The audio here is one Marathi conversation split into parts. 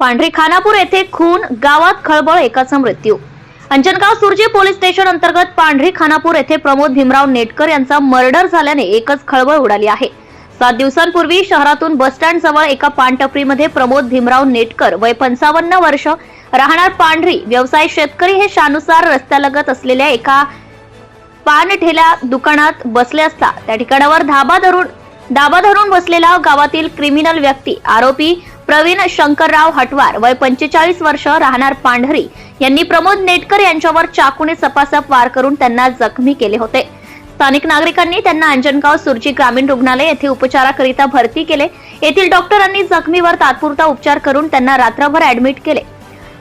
पांढरी खानापूर येथे खून गावात खळबळ एकाचा मृत्यू. अंजनगाव सुरजी पोलीस स्टेशन अंतर्गत पांढरी खानापूर येथे प्रमोद भीमराव नेटकर यांचा मर्डर झाल्याने एकच खळबळ उडाली आहे. सात दिवसांपूर्वी शहरातून बसस्टँड जवळ एका पानटपरीमध्ये प्रमोद भीमराव नेटकर वय पंचावन्न वर्ष राहणार पांढरी व्यवसाय शेतकरी हे शानुसार रस्त्यालगत असलेल्या एका पान ठेल्या दुकानात बसले असता त्या ठिकाणावर धाबा धरून धाबा धरून बसलेला गावातील क्रिमिनल व्यक्ती आरोपी प्रवीण शंकरराव हटवार वय पंचेचाळीस वर्ष राहणार पांढरी. यांनी प्रमोद नेटकर यांच्यावर चाकूने सपासप वार करून त्यांना जखमी केले होते. स्थानिक नागरिकांनी त्यांना अंजनगाव सुरजी ग्रामीण रुग्णालय येथे उपचाराकरिता भरती केले. येथील डॉक्टरांनी जखमीवर तात्पुरता उपचार करून त्यांना रात्रभर ऍडमिट केले.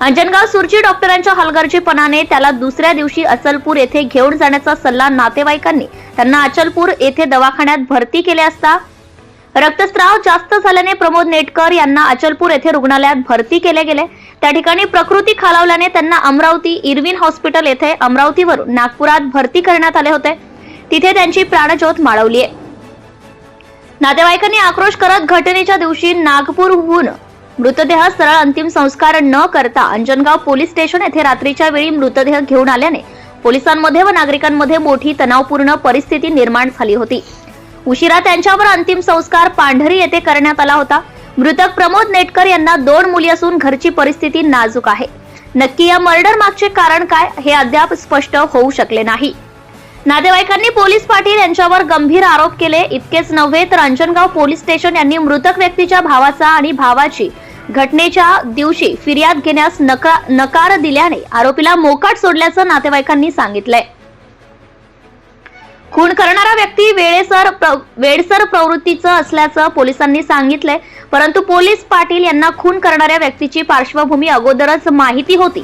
अंजनगाव सुरजी डॉक्टरांच्या हलगर्जीपणाने त्याला दुसऱ्या दिवशी अचलपूर येथे घेऊन जाण्याचा सल्ला नातेवाईकांनी त्यांना अचलपूर येथे दवाखान्यात भरती केले असता रक्तस्राव जास्त झाल्याने प्रमोद नेटकर यांना अचलपूर येथे रुग्णालयात भरती केले गेले. त्या ठिकाणी प्रकृती खालावल्याने त्यांना अमरावती इरविन हॉस्पिटल येथे अमरावतीवरून नागपुरात भरती करण्यात आले होते. तिथे त्यांची प्राणज्योत माळवली आहे. नातेवाईकांनी आक्रोश करत घटनेच्या दिवशी नागपूरहून मृतदेह सरळ अंतिम संस्कार न करता अंजनगाव पोलीस स्टेशन येथे रात्रीच्या वेळी मृतदेह घेऊन आल्याने पोलिसांमध्ये व नागरिकांमध्ये मोठी तणावपूर्ण परिस्थिती निर्माण झाली होती. उशिरा त्यांच्यावर अंतिम संस्कार पांढरी येथे करण्यात आला होता. मृतक प्रमोद नेटकर यांना दोन मुली असून घरची परिस्थिती नाजूक आहे. नक्की या मर्डर मागचे कारण काय हे अद्याप स्पष्ट होऊ शकले नाही. नातेवाईकांनी पोलीस पाटील यांच्यावर गंभीर आरोप केले. इतकेच नव्हे तर अंजनगाव पोलीस स्टेशन यांनी मृतक व्यक्तीच्या भावाचा आणि भावाची घटनेच्या दिवशी फिर्याद घेण्यास नकार दिल्याने आरोपीला मोकाट सोडल्याचं नातेवाईकांनी सांगितलंय. खून करणारा व्यक्ती वेळेसर प्र- प्रवृत्तीचं असल्याचं पोलिसांनी सांगितलंय. परंतु पोलीस पाटील यांना खून करणाऱ्या व्यक्तीची पार्श्वभूमी अगोदरच माहिती होती.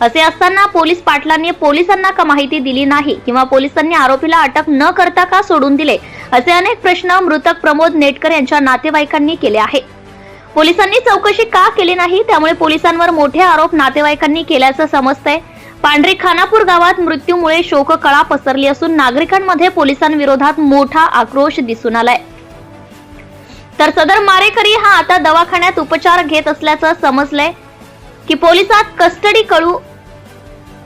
असे असताना पोलीस पाटलांनी पोलिसांना का माहिती दिली नाही किंवा पोलिसांनी आरोपीला अटक न करता का सोडून दिले असे अनेक प्रश्न मृतक प्रमोद नेटकर यांच्या नातेवाईकांनी केले आहे पोलिसांनी चौकशी का केली नाही त्यामुळे पोलिसांवर मोठे आरोप नातेवाईकांनी केल्याचं समजतंय. पांढरी खानापूर गावात मृत्यूमुळे शोककळा पसरली असून नागरिकांमध्ये पोलिसांविरोधात मोठा आक्रोश दिसून आलाय. तर सदर मारेकरी हा आता दवाखान्यात उपचार घेत असल्याचं समजलंय. की पोलिसात कस्टडी कळू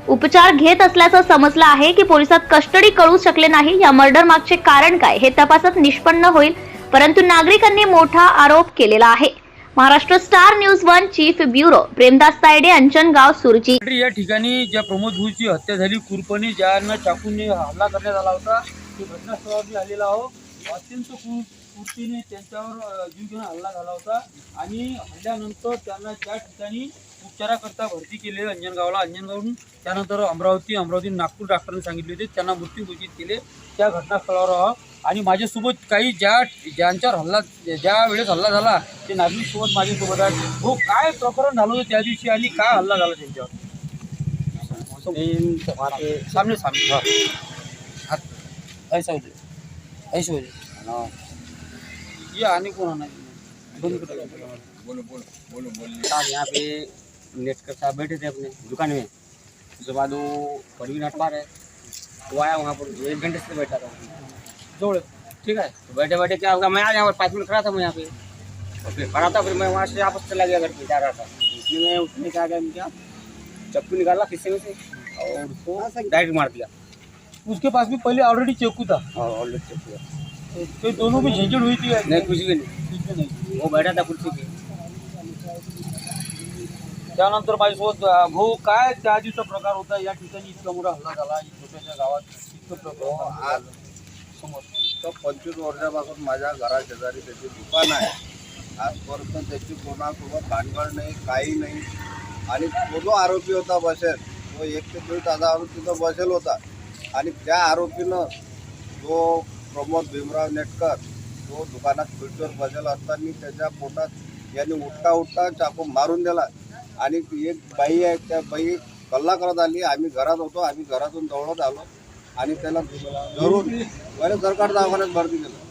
उपचार घेत असल्याचं समजलं आहे की पोलिसात कस्टडी कळू शकले नाही. या मर्डर मागचे कारण काय हे तपासात निष्पन्न होईल परंतु नागरिकांनी मोठा आरोप केलेला आहे. Maharashtra star news one chief bureau Premdas Tayde Anjangaon Surji. या ठिकाणी ज्या प्रमोद भूची हत्या झाली कुरपणी ज्यांना चाकूने हल्ला करण्यात आला होता ते घटनास्थळावर मी आलेला आहो अत्यंत क्रू त्यांच्यावर जीवघेणा घेऊन हल्ला झाला होता आणि हल्ल्यानंतर त्यांना त्या ठिकाणी उपचाराकरता भरती केले अंजनगावला अंजनगावहून त्यानंतर अमरावती अमरावती नागपूर डॉक्टरांनी सांगितले होते त्यांना मृत्यू घोषित केले. त्या घटनास्थळावर आहो. आणि माझ्यासोबत काही ज्या ज्यांच्यावर हल्ला ज्या वेळेस हल्ला झाला ते नागरिक सोबत माझ्यासोबत आहेत. हो काय प्रकरण झालं होतं त्या दिवशी आणि काय हल्ला झाला त्यांच्यावर? सामने सामने. हाँ. ऐसा हो जाए ऐसे हो जाए हाँ. ये आने को आना कर. साहब यहाँ पे नेटकर साहब बैठे थे अपने दुकान में। उसके बाद वो परवीन हटवार है। वो आया वहाँ पर एक घंटे से बैठा था। जोड़ ठीक है? तो बैठे बैठे क्या होगा मैं आ यहाँ पर पाँच मिनट खड़ा था मैं यहाँ पे। और फिर खड़ा था फिर मैं वहाँ से वापस चला गया घर पे जा रहा था। उसमें मैं उठने का गया क्या? चप्पू निकाला किस्से में से और उसको डायरेक्ट मार दिया। उसके पास भी पहले ऑलरेडी चाकू था। ऑलरेडी चप्पू तो दोनों में झंझट हुई थी नहीं कुछ भी नहीं। कुछ भी नहीं। वो बैठा था कुर्सी पे। त्यानंतर माझ्यासोबत भाऊ काय त्या दिवसा प्रकार होता या ठिकाणी इतका मोठा हल्ला झाला छोट्याशा गावात इतकं प्रकार तर पंचवीस वर्षापासून माझ्या घराशेजारी त्याची दुकान आहे. आजपर्यंत त्याची कोणासोबत भांडवल नाही काही नाही. आणि तो जो आरोपी होता बसेल तो एक ते दीड आरोपी तिथं बसेल होता. आणि त्या आरोपीनं जो प्रमोद भीमराव नेटकर तो दुकानात खुर्चीवर बसेल असताना त्याच्या पोटात यांनी उठता उठता चाकू मारून दिला. आणि एक बाई आहे त्या बाई कल्ला करत आली. आम्ही घरात होतो आम्ही घरातून दौडत आलो. आणि त्याला धरून पहिले सरकार दवाखान्यात भरती केलं.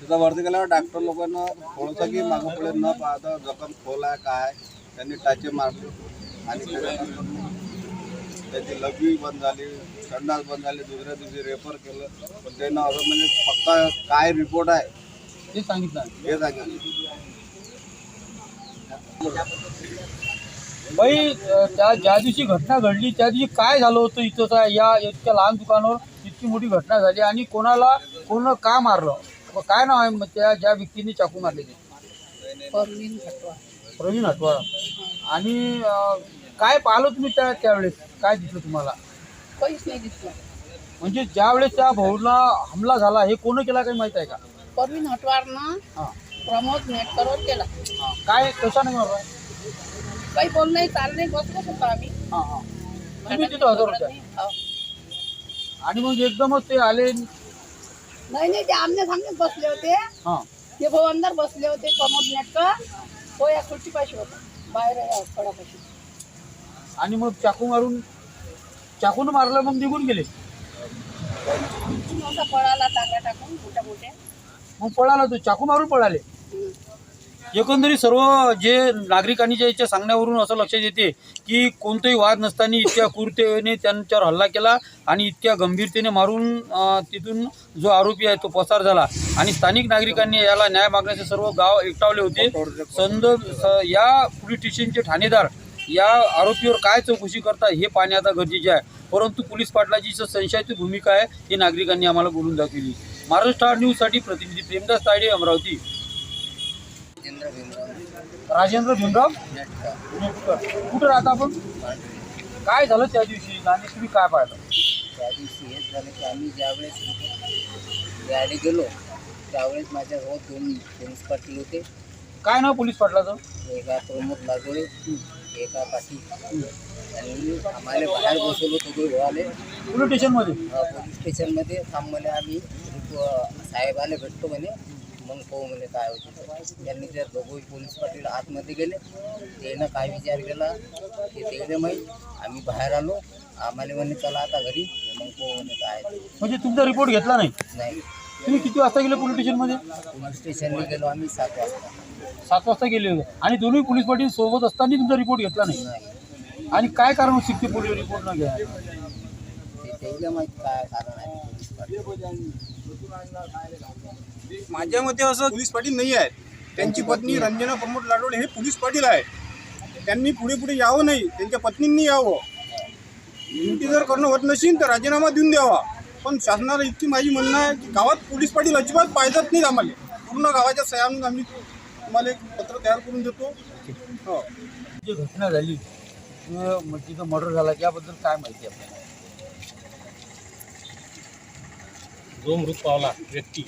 तिथं भरती केल्यावर डॉक्टर लोकांना थोडंसं की मागं पुढे न पाहता जखम खोल आहे काय त्यांनी टाचे मारले. आणि त्याची लघवी बंद झाली संडास बंद झाली दुसऱ्या दिवशी रेफर केलं. पण त्यानं असं म्हणजे पक्का काय रिपोर्ट आहे ते सांगितलं. हे सांगितलं. बाई त्या ज्या दिवशी घटना घडली त्या दिवशी काय झालं होतं इथं? त्या- या इतक्या लहान दुकानावर इतकी मोठी घटना झाली आणि कोणाला कोण का मारलं? काय नाव आहे? मग त्या ज्या व्यक्तीने चाकू मारले ते प्रवीण हटवाळा आणि काय पाहिलं तुम्ही त्या त्यावेळेस? काय दिसलं तुम्हाला? काहीच नाही दिसलं. म्हणजे ज्या वेळेस त्या भाऊला हमला झाला हे कोण केला काही माहीत आहे का? परवीन हटवारनं हां. प्रमोद नेटकरवर केला. काय कशाने मारला? काही बोल नाही चाल नाही बसलोच होतो आम्ही. हां हां. तुम्ही तिथं हजर हो. आणि मग एकदमच ते आले नाही नाही ते आमने सामनेच बसले होते. हां. ते भाऊ अंदर बसले होते प्रमोद नेटकर. तो या खुर्ची पाशी होता बाहेर या फळापाशी आणि मग चाकू मारून चाकून मारलं मग निघून गेले. नव्हता फळाला टाका टाकून मोठ्या मोठ्या मग पळाला तो चाकू मारून पळाले. एकंदरीत सर्व जे नागरिकांनी ज्याच्या याच्या सांगण्यावरून असं लक्षात येते की कोणतंही वाद नसताना इतक्या क्रूरतेने त्यांच्यावर हल्ला केला आणि इतक्या गंभीरतेने मारून तिथून जो आरोपी आहे तो पसार झाला. आणि स्थानिक नागरिकांनी याला न्याय मागण्याचे सर्व गाव एकटावले होते. संद या पोलीस स्टेशनचे ठाणेदार या आरोपीवर काय चौकशी करतात हे पाहणे आता गरजेचे आहे. परंतु पोलीस पाटलाची जी संशयाची भूमिका आहे हे नागरिकांनी आम्हाला बोलून दाखवली. महाराष्ट्र न्यूजसाठी प्रतिनिधी प्रेमदास तायडे अमरावती. राजेंद्र भीमराव. नेटकर. कुठं राहता आपण? काय झालं त्या दिवशी? आणि तुम्ही काय पाहिलं? त्या दिवशी हेच झालं की आम्ही ज्यावेळेस यायला गेलो त्यावेळेस माझ्यासोबत दोन पोलीस पाटील होते. काय नाव पोलीस पाटलाचं? एका प्रमोद लागोळे एका पाटील. आणि आम्हाला बाहेर बसवलं सगळे गोवाले पोलीस स्टेशनमध्ये? पोलीस स्टेशनमध्ये थांबले आम्ही. साहेबाला भेटतो म्हणे. मग पाहू म्हणे काय होते. त्यांनी त्या दोघंही पोलीस पाटील आतमध्ये गेले. त्यानं काय विचार केला ते त्याला माहीत. आम्ही बाहेर आलो. आम्हाला म्हणे चला आता घरी. मग पाहू म्हणे काय ते. म्हणजे तुमचा रिपोर्ट घेतला नाही? नाही. तुम्ही किती वाजता गेले पोलीस स्टेशनमध्ये पोलीस स्टेशनला गेलो आम्ही सात वाजता. सात वाजता गेले होते. आणि दोन्ही पोलीस पाटील सोबत असताना तुमचा रिपोर्ट घेतला नाही? नाही. आणि काय कारण होऊ शकते पोलीस रिपोर्ट न घ्या ते त्याला माहीत काय कारण आहे पोलीस पाटील. माझ्या मते असं पोलीस पाटील नाही आहेत. त्यांची पत्नी रंजना प्रमोद लाडोळे हे पोलीस पाटील आहे त्यांनी पुढे पुढे यावं नाही. त्यांच्या पत्नींनी यावं. ड्युटी जर करणं होत नसेल तर राजीनामा देऊन द्यावा. पण शासनाला इतकी माझी म्हणणं आहे की गावात पोलीस पाटील अजिबात पाहिजेत नाहीत आम्हाला. पूर्ण गावाच्या सह्यानं आम्ही तुम्हाला एक पत्र तयार करून देतो. हो. जी घटना झाली तिथं मर्डर झाला याबद्दल काय माहिती आहे आपल्याला? जो मृत पावला व्यक्ती.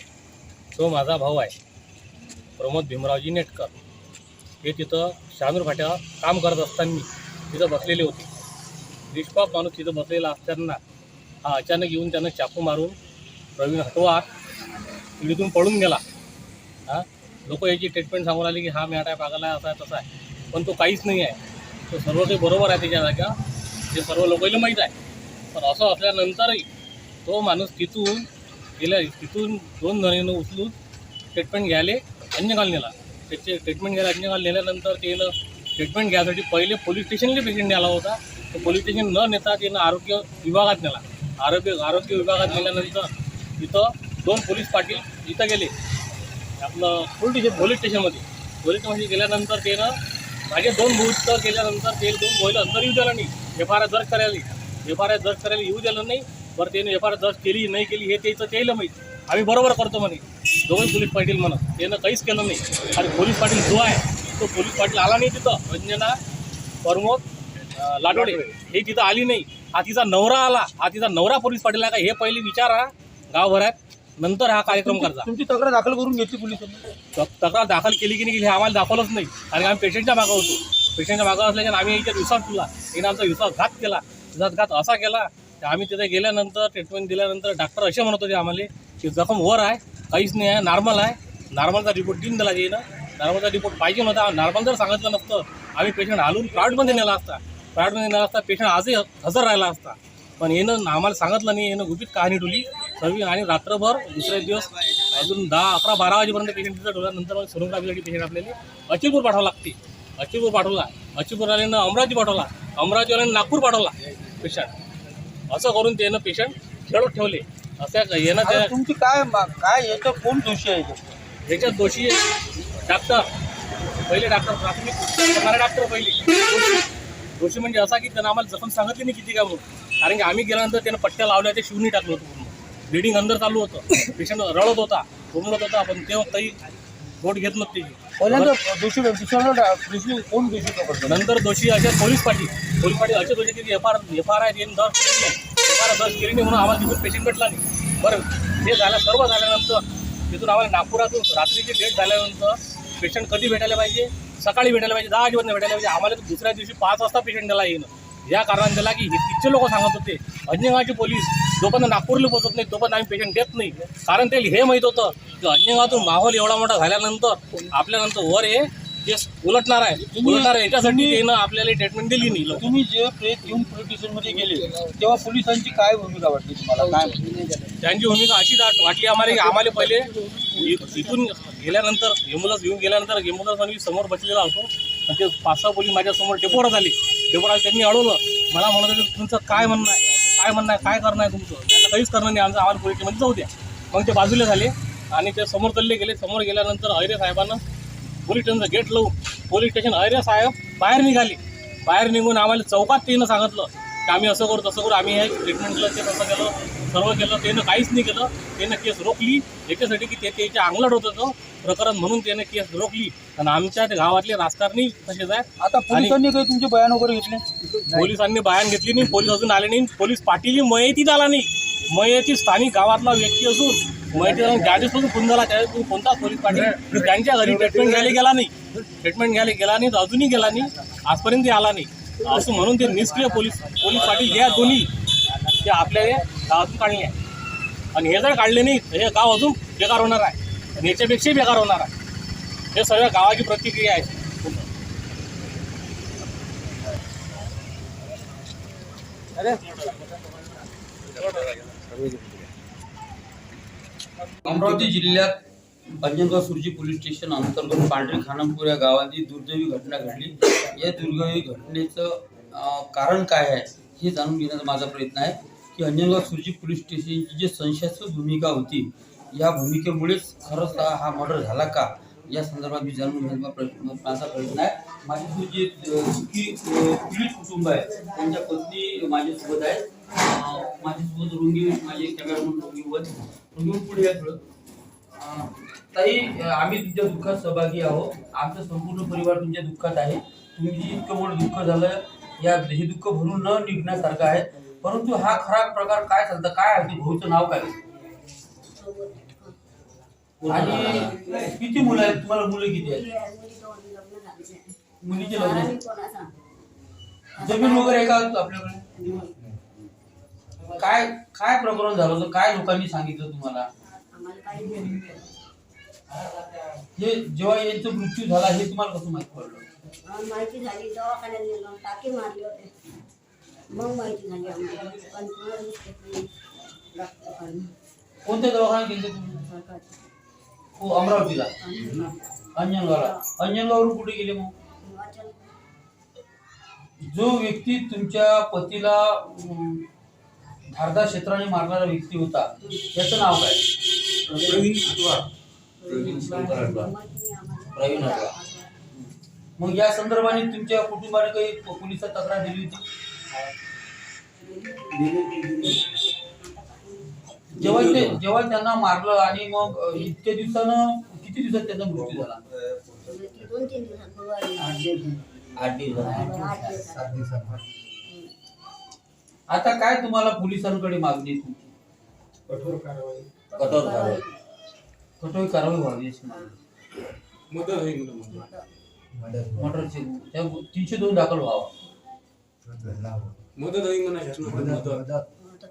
तो माझा भाऊ आहे. प्रमोद भीमरावजी नेटकर. हे तिथं शहानूर फाट्यावर काम करत असताना तिथं बसलेले होते. निष्पाप माणूस तिथं बसलेला असताना हा अचानक येऊन त्यानं चाकू मारून प्रवीण हटवा पिढीतून पळून गेला. हां? लोक याची ट्रीटमेंट सांगून आली की हा मॅट आहे पागल आहे असा आहे तसा आहे. पण तो काहीच नाही आहे. तो सर्व काही बरोबर आहे त्याच्या जागा ते सर्व लोकांना माहीत आहे. पण असं असल्यानंतरही तो माणूस तिथून गेल्या तिथून दोन जणांना उचलून ट्रीटमेंट घ्यायला अंजनगाल नेला त्याचे ट्रीटमेंट घ्यायला अंजनगाल नेल्यानंतर त्यानं ट्रीटमेंट घ्यायसाठी पहिले पोलीस स्टेशनला पेशंट नेला होता. तो पोलीस स्टेशन न नेता त्यानं आरोग्य विभागात नेला. आरोग्य आरोग्य विभागात नेल्यानंतर इथं दोन पोलीस पाटील इथं गेले. आपलं पोलीस स्टेशन पोलीस स्टेशनमध्ये पोलीस स्टेशनमध्ये गेल्यानंतर त्यानं माझे दोन भूत केल्यानंतर ते दोन गोयला अंतर येऊ दिलं नाही एफ आर आय दर्ज करायला एफ आय दर्ज करायला येऊ दिलं नाही बरं त्याने एफ आर दर्ज केली नाही केली हे त्याचं त्याला माहीत. आम्ही बरोबर करतो म्हणे. दोघं पोलीस पाटील म्हणत. त्यानं काहीच केलं नाही. आणि पोलीस पाटील जो आहे तो पोलीस पाटील आला नाही तिथं. रंजना प्रमोद लाडोडे. हे तिथं आली नाही. हा तिचा नवरा आला. हा तिचा नवरा पोलीस पाटील आहे का? हे पहिले विचारा. गावभरात नंतर हा कार्यक्रम करता. तुमची तक्रार दाखल करून घेतली पोलिसांनी? तक- तक्रार दाखल केली की नाही केली हे आम्हाला दाखवलंच नाही. कारण आम्ही पेशंटच्या मागं होतो. पेशंटच्या मागं असल्याने आम्ही याच्यात विश्वास ठेवला. याने आमचा विश्वासघात केला. विश्वासघात असा केला तर आम्ही तिथे गेल्यानंतर ट्रीटमेंट दिल्यानंतर डॉक्टर असे म्हणत होते आम्हाला की जखम वर आहे काहीच नाही आहे नॉर्मल आहे. नॉर्मलचा रिपोर्ट देऊन दिला येईनं नॉर्मलचा रिपोर्ट पाहिजे नव्हता. नॉर्मल जर सांगितलं नसतं आम्ही पेशंट हालून प्रायव्हेटमध्ये नेला असता. प्रायव्हेटमध्ये नेला असता पेशंट आजही हजर राहिला असता. पण येणं आम्हाला सांगितलं नाही येणं गुपित कहाणी ठेवली. सर्व आणि रात्रभर दुसरे दिवस अजून दहा अकरा बारा वाजेपर्यंत पेशंट तिथं ठेवला. नंतर मग सोनोग्राफीसाठी पेशंट आपल्याला अचिलपूर पाठवावं लागते. अचिलपूर पाठवला. अचिलपूरवाल्यानं अमरावती पाठवला. अमरावतीवाल्यानं नागपूर पाठवला. पेशंट असं करून त्यानं पेशंट खेळत ठेवले. असं येणं त्या तुमची काय मा- काय याच्यात कोण दोषी आहे याच्यात? दोषी डॉक्टर पहिले डॉक्टर प्राथमिक करणारे डॉक्टर पहिले. दोषी म्हणजे असा की त्यानं आम्हाला जखम सांगितली नाही किती का म्हणून. कारण की आम्ही गेल्यानंतर त्यानं पट्ट्या लावल्या ते शिवणी टाकलं होतं पूर्ण. ब्लिडिंग अंदर चालू होतं. पेशंट रडत होता घुमलत होता पण तेव्हा काही बोट घेत नव्हती. पहिल्यांदा दोषी दुसऱ्यांदा दोषी कोण दोषी पकडतो नंतर दोषी असे पोलीस पाटील पोलीस पाटील असे दोषी की F R F R I दर्ज केली नाही. एफ आर दर्ज केली नाही म्हणून आम्हाला तिथून पेशंट भेटला नाही. बरं हे झालं सर्व झाल्यानंतर तिथून आम्हाला नागपुरातून रात्रीची डेट झाल्यानंतर पेशंट कधी भेटायला पाहिजे? सकाळी भेटायला पाहिजे दहा वाजता भेटायला पाहिजे. आम्हाला तर दुसऱ्या दिवशी पाच वाजता पेशंट त्याला येणं या कारणाने त्याला की हे तिथचे लोक सांगत होते. अंजनगावचे पोलीस जोपर्यंत नागपूरला पोहोचत नाही तोपर्यंत आम्ही पेशंट देत नाही. कारण त्याला हे माहीत होतं की अंजनगावातून माहोल एवढा मोठा झाल्यानंतर आपल्यानंतर वर हे केस उलटणार आहे उलटणार आहे याच्यासाठी त्यानं आपल्याला ट्रीटमेंट दिली नाही. तुम्ही जे प्रेत घेऊन पोलीस स्टेशनमध्ये गेले तेव्हा पोलिसांची काय भूमिका वाटली तुम्हाला? काय त्यांची भूमिका अशीच वाट- वाटली आम्हाला की आम्हाला पहिले इथून गेल्यानंतर एम्ब्युलन्स घेऊन गेल्यानंतर एम्ब्युलन्स आम्ही समोर बसलेला होतो. आणि ते पाच सहा पोलीस माझ्यासमोर डेपोरा झाले डेपोरा त्यांनी अडवलं. मला म्हणत होते तुमचं काय म्हणणं आहे? काय म्हणणं आहे काय करणं आहे तुमचं? त्यांना काहीच करणं नाही आमचं आम्हाला पोलीस स्टेशनमध्ये जाऊ द्या. मग ते बाजूला झाले आणि ते समोर चालले गेले. समोर गेल्यानंतर अहिरे साहेबांना पोलीस स्टेशनचं गेट लावून पोलीस स्टेशन अहिरे साहेब बाहेर निघाले. बाहेर निघून आम्हाला चौकात तिनं सांगितलं की आम्ही असं करू तसं करू. आम्ही हे ट्रीटमेंट केलं ते तसं केलं सर्व केलं. त्यानं काहीच नाही केलं. त्यानं केस रोखली. याच्यासाठी की ते त्याच्या अंगलट होतं तो प्रकरण म्हणून त्यानं केस रोखली. आणि आमच्या गावातले राजकारणी तसेच आहे आता पोलिसांनी काही तुमचे बयान वगैरे घेतले? पोलिसांनी बायान घेतली नाही पोलीस अजून आले नाही. पोलीस पाटील मयतीत आला नाही. मयती स्थानिक गावातला व्यक्ती असून मयती ज्या दिवसापासून फोन झाला त्या दिवसापासून कोणता पोलीस पाटील त्यांच्या घरी ट्रीटमेंट घ्यायला गेला नाही. ट्रीटमेंट घ्यायला गेला नाही तर अजूनही गेला नाही. आजपर्यंत आला नाही. असं म्हणून ते निष्क्रिय पोलीस पोलीस पाटील या दोन्ही ते आपल्या गावातून काढले आहे. आणि हे जर काढले नाही तर हे गाव अजून बेकार होणार आहे. आणि याच्यापेक्षाही बेकार होणार आहे. हे सगळ्या गावाची प्रतिक्रिया आहे. अमरावती जिल्ह्यात अंजनगाव सुरजी पोलीस स्टेशन अंतर्गत पांढरी खानापूर या गावात दुर्दैवी घटना घडली. या दुर्दैवी घटनेचं कारण काय आहे हे जाणून घेण्याचा माझा प्रयत्न आहे की अंजनगाव सुरजी पोलीस स्टेशनची जी संशयास्पद भूमिका होती या भूमिकेमुळेच खरंच हा हा मर्डर झाला का? या संदर्भात मी जाणून घेण्याचा प्रयत्न माझा प्रयत्न आहे. माझी जे अं, पीडित कुटुंब आहे त्यांच्या पत्नी माझ्यासोबत आहेत. माझ्यासोबत रुंगी माझे कॅमेरामन रुंगीवर रुंगीवर पुढे या थोडं ताई आम्ही तुमच्या दुःखात सहभागी आहोत. आमचा संपूर्ण परिवार तुमच्या दुःखात आहे. तुम्ही इतकं मोठं दुःख झालं या हे दुःख भरून न निघण्यासारखं आहे. परंतु हा खरा प्रकार काय चालतं? काय आहे भाऊचं नाव काय? आणि किती मुलं आहेत? तुम्हाला मुलं किती आहेत? मुलीचे लग्न जमीन वगैरे आहे का आपल्याकडे? काय काय प्रकरण झालं होतं? काय लोकांनी सांगितलं तुम्हाला? हे जेव्हा यांचा मृत्यू झाला हे तुम्हाला कसं माहीत पडलं? माहिती झाली दवाखान्यात गेलो टाकी मारले होते. मग माहिती झाली आम्हाला. कोणत्या दवाखान्यात गेले तुम्ही. हो अमरावतीला. अंजनगावला अंजनगाववरून कुठे गेले मग? जो व्यक्ती तुमच्या पतीला धारदार क्षेत्राने मारणारा व्यक्ती होता त्याचं नाव काय? प्रवीण आम्हाला. प्रवीण अटवार मग या संदर्भाने तुमच्या कुटुंबाने काही पोलिसात तक्रार दिली होती? जेव्हा ते जेव्हा त्यांना मारलं आणि मग इतक्या दिवसानं किती दिवसात त्यांचा मृत्यू झाला? ती दोन तीन दिवसात बुधवारी आठ दिवसात आठ दिवसात आता काय तुम्हाला पोलिसांकडे मागणी तुमची? कठोर कारवाई. कठोर कारवाई. व्हावी अशी. मागणी. मर्डरचे. त्या तीनशे दोन दाखल व्हावा. मदत.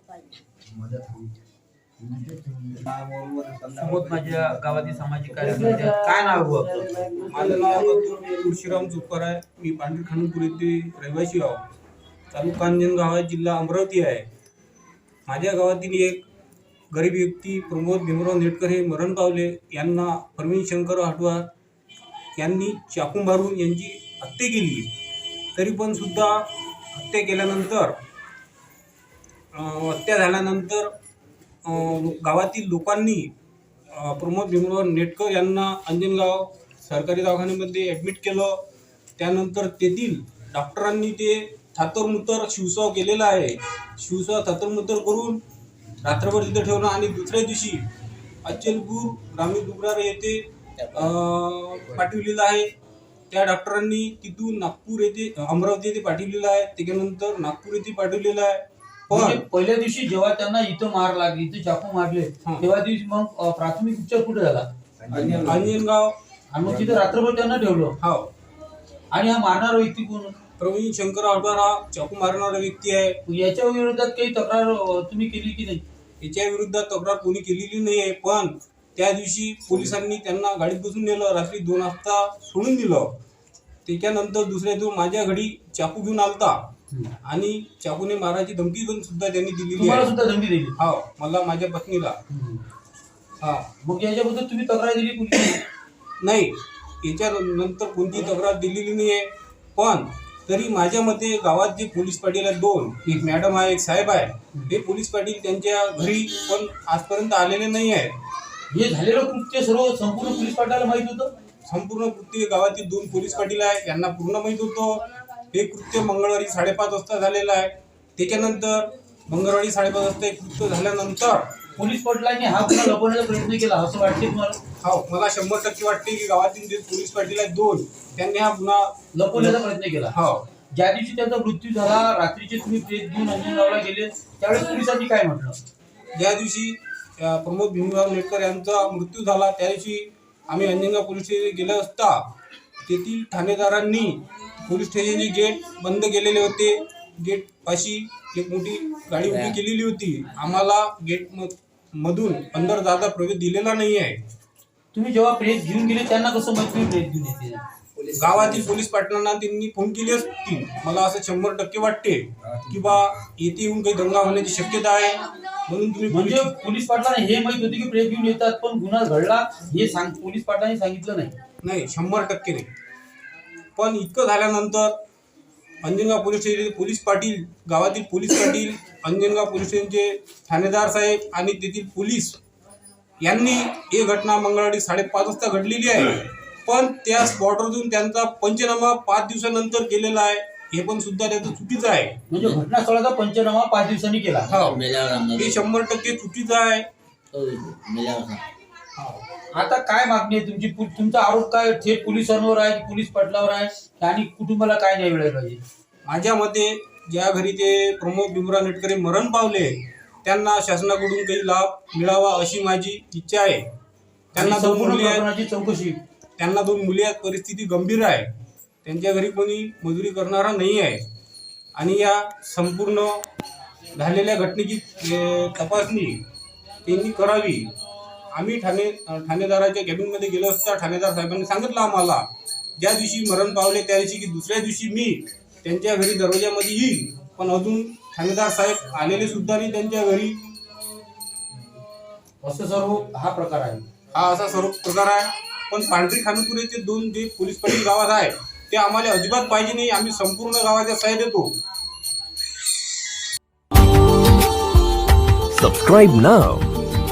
पाहिजे समोर माझ्या गावातील सामाजिक कार्यकर्ते काय नाव आपलं? माझं नाव तुळशीराम चुपकर आहे. मी पांढरी खानपूर येथे रहिवासी आहो. तालुका अंजनगाव आहे जिल्हा अमरावती आहे. माझ्या गावातील एक गरीब व्यक्ती प्रमोद भीमराव नेटकर हे मरण पावले. यांना प्रवीण शंकर हटवार यांनी चाकू मारून यांची हत्या केली. तरी पण सुद्धा हत्या केल्यानंतर हत्या झाल्यानंतर गावातील लोकांनी प्रमोद भीमराव नेटकर यांना अंजनगाव सरकारी दवाखान्यामध्ये ॲडमिट केलं. त्यानंतर तेथील डॉक्टरांनी ते थातरमुतर शिवसाव केलेला आहे. शिवसाव थातरमुतर करून रात्रभर तिथे ठेवणं आणि दुसऱ्या दिवशी अचलपूर ग्रामीण दुबरार येथे पाठवलेलं पाठविलेलं आहे. त्या डॉक्टरांनी तिथून नागपूर येथे अमरावती येथे पाठवलेलं आहे. त्याच्यानंतर नागपूर येथे पाठवलेलं आहे. म्हणजे पण पहिल्या दिवशी जेव्हा त्यांना इथं मार लागली इथं चाकू मारले हा. तेव्हा दिवशी मग अं, प्राथमिक उपचार कुठे झाला? अंजनगाव आणि मग तिथं रात्रभर त्यांना ठेवलं? हा. आणि हा मारणारा व्यक्ती कोण? प्रवीण शंकर आवटार हा चाकू मारणारा व्यक्ती आहे. याच्या विरोधात काही तक्रार अं, तुम्ही केली की नाही? याच्या विरुद्ध तक्रार कोणी केलेली नाही आहे पण त्या दिवशी पोलिसांनी त्यांना गाडीत बसून नेलं रात्री दोन वाजता सोडून दिलं. त्याच्यानंतर दुसऱ्या दिवस माझ्या घडी चाकू घेऊन आलता. आणि चाकूने मारायची धमकी पण सुद्धा त्यांनी दिलेली तुम्हाला आहे सुद्धा धमकी दिली? हा मला माझ्या पत्नीला. हा. मग याच्याबद्दल तुम्ही तक्रार दिली पोलीस नाही याच्या नंतर कोणती तक्रार दिलेली नाही आहे पण तरी माझ्या मते गावात जे पोलीस पाटील आहेत दोन एक मॅडम आहे एक साहेब आहे हे पोलीस पाटील त्यांच्या घरी पण आजपर्यंत आलेले नाही आहेत. हे झालेलं कृत्य सर्व संपूर्ण पोलीस पाटलाला माहीत होतं? संपूर्ण कृत्य गावातील दोन पोलीस पाटील आहे यांना पूर्ण माहीत होतं. हे कृत्य मंगळवारी साडेपाच वाजता झालेलं आहे. त्याच्यानंतर मंगळवारी साडेपाच वाजता हे कृत्य झाल्यानंतर पोलीस पाटलांनी हा गुन्हा लपवण्याचा प्रयत्न केला असं वाटते तुम्हाला? हो मला शंभर टक्के वाटते की गावातील जे पोलीस पाटील आहेत दोन त्यांनी हा गुन्हा लपवण्याचा प्रयत्न केला. हो. ज्या दिवशी त्यांचा मृत्यू झाला रात्रीचे तुम्ही प्रेत घेऊन अंजनगावला गेले त्यावेळेस पोलिसांनी काय म्हटलं? ज्या दिवशी अ, प्रमोद भीमराव नेटकर यांचा मृत्यू झाला त्या दिवशी आम्ही अंजनगाव पोलीस स्टेशन गेले असता तेथील ठाणेदारांनी पोलीस स्टेशनचे गेट बंद केलेले होते. गेट पाशी एक मोठी गाडी उभी केलेली होती. आम्हाला गेट म- मधून अंदर जाता प्रवेश दिलेला नाही आहे. तुम्ही जेव्हा प्रेत घेऊन गेले त्यांना कसं माहिती तुम्ही प्रेत घेऊन येते गावातील पोलीस पाटलांना त्यांनी फोन केली असतील मला असं शंभर टक्के वाटते की बा येथे येऊन काही दंगा होण्याची शक्यता आहे. म्हणून तुम्ही म्हणजे पोलीस पोलीस पाटलांना हे माहीत होते की प्रेत घेऊन येतात पण गुन्हा घडला हे सांग पोलीस पाटलांनी सांगितलं नाही. नाही शंभर टक्के नाही. पण इतकं झाल्यानंतर Anjangaon police station police Patil गावातील पोलीस पाटील अंजनगाव पोलीस स्टेशनचे ठाणेदार साहेब आणि तेथील पोलीस यांनी ही घटना मंगळवारी साडेपाच वाजता घडलेली आहे. पण त्या स्पॉटवरून त्यांचा पंचनामा पाच दिवसानंतर केलेला आहे. हे पण सुद्धा त्याचं चुकीचं आहे. म्हणजे घटनास्थळाचा पंचनामा पाच दिवसांनी केला. हो. हे शंभर टक्के चुकीचं आहे. आता काय मागणी आहे तुमची? पु- तुमचा आरोप काय? थेट पोलिसांवर आहे की पोलीस पाटलावर आहे? आणि कुटुंबाला काय न्याय मिळायला पाहिजे? माझ्या मते ज्या घरी ते प्रमोद भीमराव नेटकरे मरण पावले त्यांना शासनाकडून काही लाभ मिळावा अशी माझी इच्छा आहे. त्यांना आणि दोन संपूर्ण मुली आहेत. प्रकरणाची चौकशी. त्यांना दोन मुली आहेत. परिस्थिती गंभीर आहे. त्यांच्या घरी कोणी मजुरी करणारा नाही आहे. आणि या संपूर्ण झालेल्या घटनेची तपासणी त्यांनी करावी. आम्ही ठाणे ठाणेदाराच्या कॅबिनमध्ये गेलो असता ठाणेदार साहेबांनी सांगितलं आम्हाला ज्या दिवशी मरण पावले त्या दिवशी की दुसऱ्या दिवशी मी त्यांच्या घरी दरवाजामध्ये येईल पण अजून ठाणेदार साहेब आलेले सुद्धा नाही त्यांच्या घरी. असं सर्व हा प्रकार आहे. हा असा सर्व प्रकार आहे. पण पांढरी खानपुरेचे दोन जे पोलीस पाटील गावात आहे ते आम्हाला अजिबात पाहिजे नाही. आम्ही संपूर्ण गावाच्या साय देतो Subscribe now.